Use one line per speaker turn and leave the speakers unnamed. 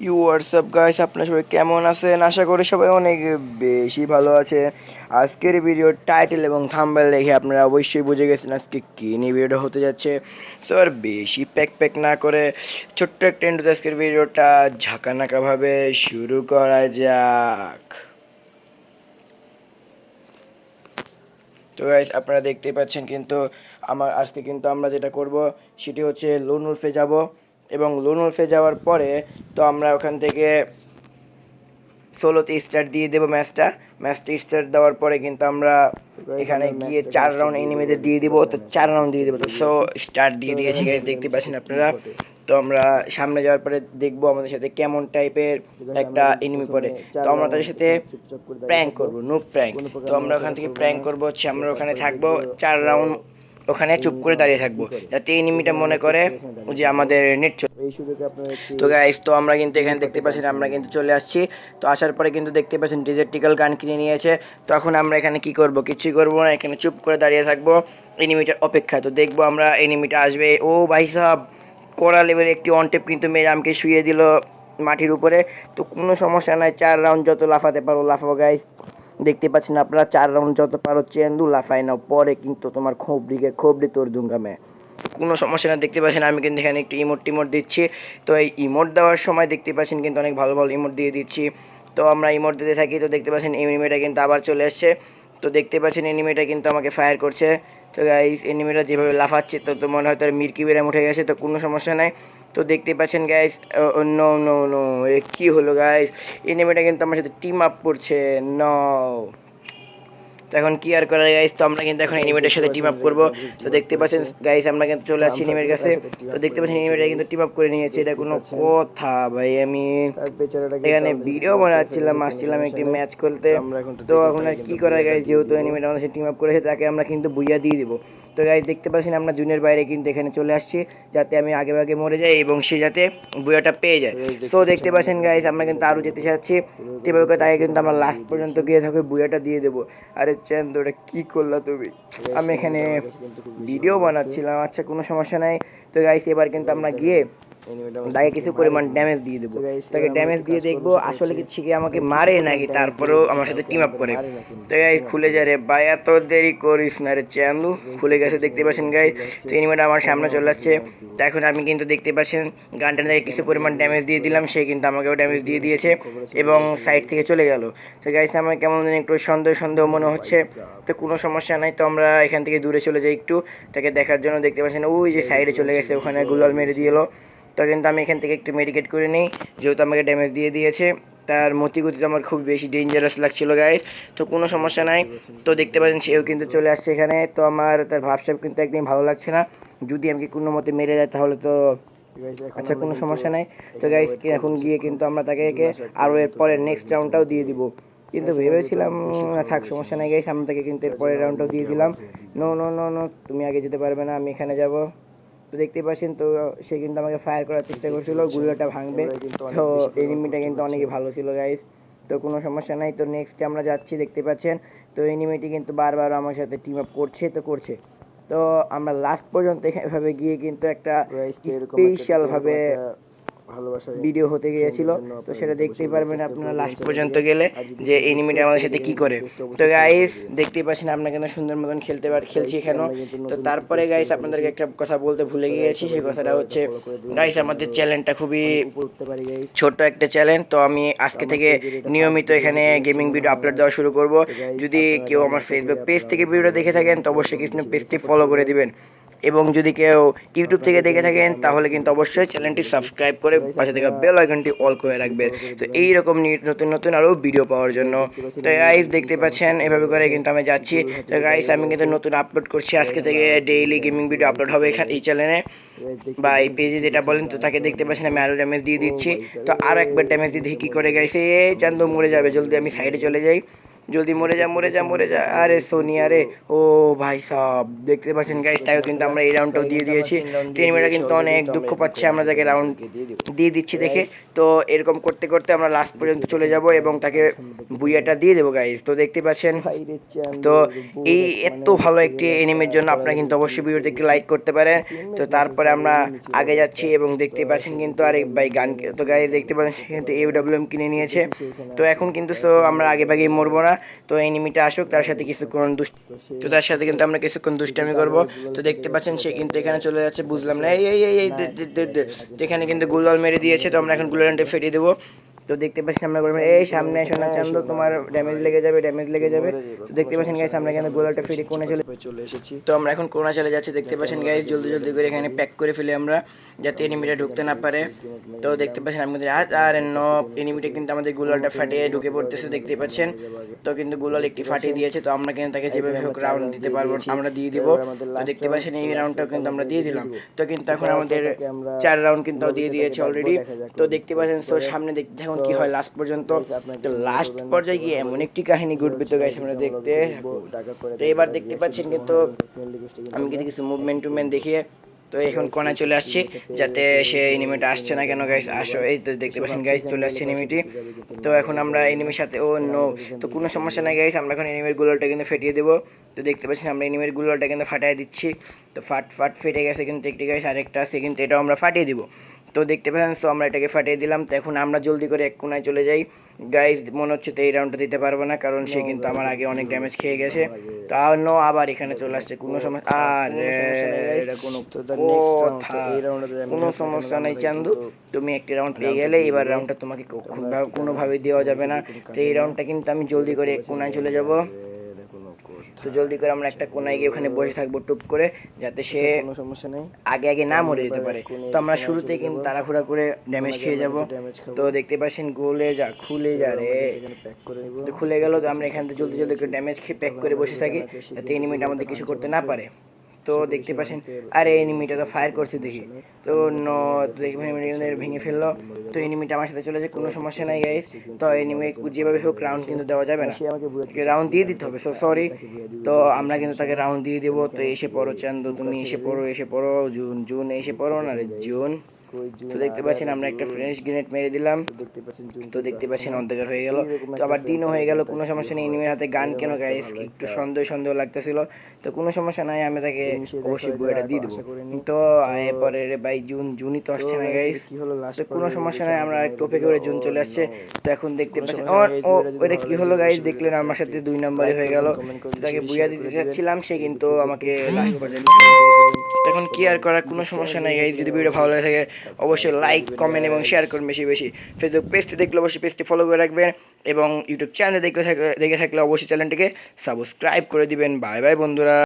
You WhatsApp guys আপনারা সবাই কেমন আছেন? আশা করি সবাই অনেক বেশি ভালো আছে আজকের ভিডিওর টাইটেল এবং থাম্বেল দেখে আপনারা অবশ্যই বুঝে গেছেন আজকে কী নিয়ে ভিডিওটা হতে যাচ্ছে। সো আর বেশি প্যাক প্যাক না করে ছোট্ট একটা ইন্টু আজকের ভিডিওটা ঝাঁকানাকাভাবে শুরু করা যাক। তো গাইস আপনারা দেখতেই পাচ্ছেন কিন্তু আমার আজকে কিন্তু আমরা যেটা করব, সেটি হচ্ছে লোন উলফে যাব। এবং লোন উলফে যাওয়ার পরে তো আমরা ওখান থেকে ষোলোতে স্টার্ট দিয়ে দেবো ম্যাচটা ম্যাচটা স্টার্ট দেওয়ার পরে কিন্তু আমরা এখানে গিয়ে চার রাউন্ড এনিমিদের দিয়ে দিব তো চার রাউন্ড দিয়ে দেবো। তো সো স্টার্ট দিয়ে দিয়েছি দেখতে পাচ্ছেন আপনারা। তো আমরা সামনে যাওয়ার পরে দেখব আমাদের সাথে কেমন টাইপের একটা এনিমি পড়ে। তো আমরা তাদের সাথে প্র্যাঙ্ক করব নো প্র্যাঙ্ক তো আমরা ওখান থেকে প্র্যাঙ্ক করব হচ্ছে আমরা ওখানে থাকব চার রাউন্ড ওখানে চুপ করে দাঁড়িয়ে থাকব যাতে এনিমিটা মনে করে যে আমাদের নেট
এই সুযোগে আপনারা
তো গাইস তো আমরা কিন্তু এখানে দেখতে পাচ্ছেন আমরা কিন্তু চলে আসছি। তো আসার পরে কিন্তু দেখতে পাচ্ছেন ডিজেটিক্যাল গান কিনে নিয়েছে তখন আমরা এখানে কি করব? কিছুই করব না এখানে চুপ করে দাঁড়িয়ে থাকব। এনিমিটার অপেক্ষা তো দেখব আমরা এনিমিটা আসবে। ও ভাই সাহেব কড়া লেভেলের একটি অনটেপ কিন্তু মেরে আমাকে শুয়ে দিল মাটির উপরে। তো কোনো সমস্যা নাই চার রাউন্ড যত লাফাতে পারো লাফাবো গাইস দেখতে পাচ্ছেন আপনারা, চার রাউন্ড যত পারো চেন্দু লাফাই নাও পরে কিন্তু তোমার খোবড়িকে খোবড়ি তোর দুঙ্গা মে কোনো সমস্যা না, দেখতে পাচ্ছেন, আমি কিন্তু এখানে একটু ইমোট টিমোট দিচ্ছি। তো এই ইমোট দেওয়ার সময় দেখতে পাচ্ছেন কিন্তু অনেক ভালো ভালো ইমোট দিয়ে দিচ্ছি। তো আমরা ইমোট দিতে থাকি, তো দেখতে পাচ্ছেন এনিমেটা কিন্তু আবার চলে আসছে তো দেখতে পাচ্ছেন এনিমেটা কিন্তু আমাকে ফায়ার করছে। তো গাইস এনিমেটা যেভাবে লাফাচ্ছে, তো তো মনে হয় তার মির্কি বেরাম উঠে গেছে, তো কোনো সমস্যা নাই। তো দেখতে পাচ্ছেন গাইস নো নো নো এ কী হলো গাইস এনিমেটা কিন্তু আমার সাথে টিম আপ করছে ন তো এখন কি আর করার গাইস তো আমরা কিন্তু এখন এনিমেটের সাথে টিম আপ করব। তো দেখতে পাচ্ছেন গাইস আমরা কিন্তু চলে আসছি এনিমের কাছে। তো দেখতে পাচ্ছেন এনিমেটা কিন্তু টিম আপ করে নিয়েছে এটা কোনো কথা ভাই আমি এখানে ভিডিও বানাচ্ছিলাম আসছিলাম একটি ম্যাচ করতে। তো এখন আর কি করা গাইস যেহেতু এনিমেট আমাদের সাথে টিম আপ করেছে তাকে আমরা কিন্তু বুইয়া দিয়ে দিব। তো গাইজ দেখতে পাচ্ছেন আমরা জুনের বাইরে কিন্তু এখানে চলে আসছি যাতে আমি আগে আগে মরে যাই এবং সে যাতে বুয়াটা পেয়ে যায়। তো দেখতে পাচ্ছেন গাইজ আমরা কিন্তু আরও যেতে চাচ্ছি। করে তাকে কিন্তু আমরা লাস্ট পর্যন্ত গিয়ে থাকবে বুয়াটা দিয়ে দেবো। আরে চেন তো ওটা কী করল তুমি? আমি এখানে ভিডিও বানাচ্ছিলাম আচ্ছা কোনো সমস্যা নাই। তো গাইজ এবার কিন্তু আমরা গিয়ে তাকে কিছু পরিমাণ ড্যামেজ দিয়ে দেবো। তাকে ড্যামেজ দিয়ে দেখব আসলে কি শিখে আমাকে মারে নাকি তারপরেও আমার সাথে টিম আপ করে। তো গাইস খুলে যায় রে ভাই এত দেরি করিস না রে চ্যান্দু। খুলে গেছে দেখতে পাচ্ছেন গাই তো এনিমেটা আমার সামনে চলে যাচ্ছে তো এখন আমি কিন্তু দেখতে পাচ্ছেন গানটা থেকে কিছু পরিমাণ ড্যামেজ দিয়ে দিলাম সে কিন্তু আমাকেও ড্যামেজ দিয়ে দিয়েছে এবং সাইড থেকে চলে গেল। তো গাইস আমার কেমন যেন একটু সন্দেহ সন্দেহ মনে হচ্ছে। তো কোনো সমস্যা নাই তো আমরা এখান থেকে দূরে চলে যাই একটু। তাকে দেখার জন্য দেখতে পাচ্ছেন ওই যে সাইডে চলে গেছে ওখানে গুলাল মেরে দিয়ে এলো। তো কিন্তু আমি এখান থেকে একটু মেডিকেট করে নিই। যেহেতু আমাকে ড্যামেজ দিয়ে দিয়েছে, তার মতিগতি তো আমার খুব বেশি ডেঞ্জারাস লাগছিল গাইস তো কোনো সমস্যা নাই। তো দেখতে পাচ্ছেন সেও কিন্তু চলে আসছে এখানে। তো আমার, তার ভাবসাব কিন্তু একদম ভালো লাগছে না। যদি আমাকে কোনো মতে মেরে যায় তাহলে তো আচ্ছা কোনো সমস্যা নাই। তো গাইস এখন গিয়ে কিন্তু আমরা তাকে একে আরও এর পরে নেক্সট রাউন্ডটাও দিয়ে দিব। কিন্তু ভেবেছিলাম থাক, সমস্যা নাই গাইস আমরা তাকে কিন্তু এর পরের রাউন্ডটাও দিয়ে দিলাম। নো নো নো নো তুমি আগে যেতে পারবে না, আমি এখানে যাব। তো দেখতে পাচ্ছেন তো সে কিন্তু আমাকে ফায়ার করার চেষ্টা করছিল গুলিটা ভাঙবে। তো এনিমিটা কিন্তু অনেকই ভালো ছিল গাইস তো কোনো সমস্যা নাই তো নেক্সটে আমরা যাচ্ছি দেখতে পাচ্ছেন। তো এনিমিটি কিন্তু বারবার আমার সাথে টিম আপ করছে তো করছে। তো আমরা লাস্ট পর্যন্ত এভাবে গিয়ে কিন্তু একটা স্পেশাল ভাবে
ভালোবাসা
ভিডিও হতে গিয়েছিল। তো সেটা দেখতেই পারবেন আপনারা লাস্ট পর্যন্ত গেলে যে এনিমিটা আমাদের সাথে কি করে। তো গাইস দেখতেই পাচ্ছেন আমরা কিন্তু সুন্দর মতন খেলতে পার খেলছি এখানেও তো তারপরে গাইস আপনাদেরকে একটা কথা বলতে ভুলে গিয়েছি সেই কথাটা হচ্ছে গাইস আমাদের চ্যানেলটা খুবই ছোট্ট একটা চ্যানেল তো আমি আজকে থেকে নিয়মিত এখানে গেমিং ভিডিও আপলোড দেওয়া শুরু করব। যদি কেউ আমার ফেসবুক পেজ থেকে ভিডিও দেখে থাকেন তো অবশ্যই কিন্তু পেজটি ফলো করে দিবেন। এবং যদি কেউ ইউটিউব থেকে দেখে থাকেন তাহলে কিন্তু অবশ্যই চ্যানেলটি সাবস্ক্রাইব করে পাশে থেকে বেল আইকনটি অল করে রাখবেন। তো এই রকম নি- নতুন নতুন আরও ভিডিও পাওয়ার জন্য। তো গাইস দেখতে পাচ্ছেন এভাবে করে কিন্তু আমি যাচ্ছি। তো গাইস আমি কিন্তু নতুন আপলোড করছি। আজকে থেকে ডেইলি গেমিং ভিডিও আপলোড হবে এখানে এই চ্যানেলে বা এই পেজে যেটা বলেন তো তাকে দেখতে পাচ্ছেন আমি আরও ড্যামেজ দিয়ে দিচ্ছি। তো আরও একবার ড্যামেজ দিয়ে দেখি কী করে গাইছে এ চান্দ মরে যাবে জলদি আমি সাইডে চলে যাই। জলদি মরে যা মরে যা মরে যা। আরে সোনিয়া রে। ও ভাই সব। দেখতে পাচ্ছেন গাইস তাইও কিন্তু আমরা এই রাউন্ডটাও দিয়ে দিয়েছি। এনিমিটা কিন্তু অনেক দুঃখ পাচ্ছে আমরা তাকে রাউন্ড দিয়ে দিচ্ছি দেখে। তো এরকম করতে করতে আমরা লাস্ট পর্যন্ত চলে যাব এবং তাকে বুইয়াটা দিয়ে দেবো গাইস তো দেখতে পাচ্ছেন, তো এই এত ভালো একটি এনিমের জন্য আপনারা কিন্তু অবশ্যই ভিডিওতে একটি লাইক করতে পারেন। তো তারপরে আমরা আগে যাচ্ছি এবং দেখতে পাচ্ছেন কিন্তু আরেক ভাই গান, তো গায়ে দেখতে পাচ্ছেন সে কিন্তু এম কিনে নিয়েছে। তো এখন কিন্তু সো আমরা আগে ভাগেই মরবো না। তো এনিমিটা আসুক, তার সাথে কিছুক্ষণ দুষ্ট তো তার সাথে কিন্তু আমরা কিছুক্ষণ দুষ্টামি করব। তো দেখতে পাচ্ছেন, সে কিন্তু এখানে চলে যাচ্ছে, বুঝলাম না। এই এই এই এখানে কিন্তু গুলাল মেরে দিয়েছে, তো আমরা এখন গুলালটা ফেটিয়ে দেবো। তো দেখতে পাচ্ছেন, আমরা বলব এই সামনে সোনা চান্দ, তোমার ড্যামেজ লেগে যাবে ড্যামেজ লেগে যাবে। তো দেখতে পাচ্ছেন গাইস আমরা এখানে গোলালটা ফেটে কোণে চলে
চলে এসেছি
তো আমরা এখন কোনা চলে যাচ্ছি, দেখতে পাচ্ছেন গাইস জলদি জলদি করে এখানে প্যাক করে ফেলি আমরা। যাতে এনিমিটা ঢুকতে না পারে। তো দেখতে পাচ্ছেন আমাদের হাত আর ন এনিমিটা কিন্তু আমাদের গুলালটা ফাটিয়ে ঢুকে পড়তেছে দেখতে পাচ্ছেন। তো কিন্তু গুলাল একটি ফাটিয়ে দিয়েছে, তো আমরা কিন্তু তাকে যেভাবে হোক রাউন্ড দিতে পারব, আমরা দিয়ে দিব। দেখতে পাচ্ছেন এই রাউন্ডটাও কিন্তু আমরা দিয়ে দিলাম। তো কিন্তু এখন আমাদের চার রাউন্ড কিন্তু দিয়ে দিয়েছে অলরেডি তো দেখতে পাচ্ছেন, তো সামনে দেখতে এখন কি হয় লাস্ট পর্যন্ত লাস্ট পর্যায়ে গিয়ে এমন একটি কাহিনী ঘটবে তো গাইস আমরা দেখতে তো এবার দেখতে পাচ্ছেন কিন্তু আমি কিন্তু কিছু মুভমেন্ট টুভমেন্ট দেখিয়ে তো এখন কোনায় চলে আসছি, যাতে সে এনিমিটা আসছে না কেন গাইস আসো, এই তো দেখতে পাচ্ছেন গাইস চলে আসছে এনিমিটি। তো এখন আমরা এনিমির সাথে, ও নো তো কোনো সমস্যা নাই গাইস আমরা এখন এনিমির গুলোটা কিন্তু ফেটিয়ে দেবো। তো দেখতে পাচ্ছেন, আমরা এনিমির গুলোটা কিন্তু ফাটিয়ে দিচ্ছি। তো ফাট ফাট ফেটে গেছে কিন্তু একটি গাইস আরেকটা আছে কিন্তু এটাও আমরা ফাটিয়ে দিব। তো দেখতে পাচ্ছেন সো আমরা এটাকে ফাটিয়ে দিলাম। তো এখন আমরা জলদি করে এক কোনায় চলে যাই। গাইস মনে হচ্ছে তো এই রাউন্ডটা দিতে পারব না, কারণ সে কিন্তু আমার আগে অনেক ড্যামেজ খেয়ে গেছে। তাও নো আবার এখানে চলে আসছে, কোনো সমস্যা, আর। কোনো সমস্যা নেই চান্দু তুমি একটি রাউন্ড পেয়ে গেলে এবার রাউন্ডটা তোমাকে কোনোভাবে দেওয়া যাবে না। তো এই রাউন্ডটা কিন্তু আমি জলদি করে কোনায় চলে যাব। তো জলদি করে আমরা একটা কোনায় গিয়ে ওখানে বসে থাকব টুপ করে যাতে সে
কোনো সমস্যা নেই।
আগে আগে না মরে যেতে পারে। তো আমরা শুরুতেই কিন্তু তাড়াহুড়া করে ড্যামেজ খেয়ে যাব। তো দেখতে পাচ্ছেন গোলে যা খুলে যা রে। খুলে গেল তো আমরা এখান থেকে জলদি জলদি করে ড্যামেজ খেয়ে প্যাক করে বসে থাকি যাতে এনিমিটা আমাদের কিছু করতে না পারে। তো দেখতে পাচ্ছেন, আরে এনিমিটা তো ফায়ার করছে দেখি। তো ন, তো দেখি এনিমিটা ভেঙে ফেলল। তো এনিমিটা আমার সাথে চলে যায় কোনো সমস্যা নাই গাইস তো এনিমি যেভাবে হোক রাউন্ড কিন্তু দেওয়া যাবে না। রাউন্ড দিয়ে দিতে হবে সো সরি তো আমরা কিন্তু তাকে রাউন্ড দিয়ে দেবো। তো এসে পড়ো, চান্দু, তুমি এসে পড়ো এসে পড়ো, জুন জুন, এসে পড়ো না রে, জুন। তো দেখতে পাচ্ছেন আমরা একটা ফ্রেঞ্চ গ্রেনেড মেরে দিলাম।
দেখতে পাচ্ছেন জুন
তো দেখতে পাচ্ছেন অন্ধকার হয়ে গেল। তো আবার দিনও হয়ে গেল। কোনো সমস্যা নেই। এনিমির হাতে গান কেন গাইস? একটু সন্দেহ সন্দেহ লাগতেছিল। তো কোনো সমস্যা নাই। আমি তাকে অবশ্যই বইটা দিয়ে দেবো। তো এরপরে রে ভাই জুন জুনই তো আসছে না গাইস। তো কোনো সমস্যা নাই। আমরা একটু অপেক্ষা করে জুন চলে আসছে। তো এখন দেখতে পাচ্ছেন ও ও ওটা কি হলো গাইস দেখলেন আমার সাথে দুই নাম্বারই হয়ে গেল। তাকে বুঝিয়ে দিতে চাচ্ছিলাম সে কিন্তু আমাকে লাস্ট পর্যন্ত এখন কি আর করার কোনো সমস্যা নাই গাইস যদি ভিডিও ভালো লাগে থাকে অবশ্যই লাইক কমেন্ট এবং শেয়ার করুন বেশি বেশি। ফেসবুক পেজটি দেখলে অবশ্যই পেজটি ফলো করে রাখবেন এবং ইউটিউব চ্যানেল দেখলে থাকলে দেখে থাকলে অবশ্যই চ্যানেলটিকে সাবস্ক্রাইব করে দিবেন। বাই বাই বন্ধুরা।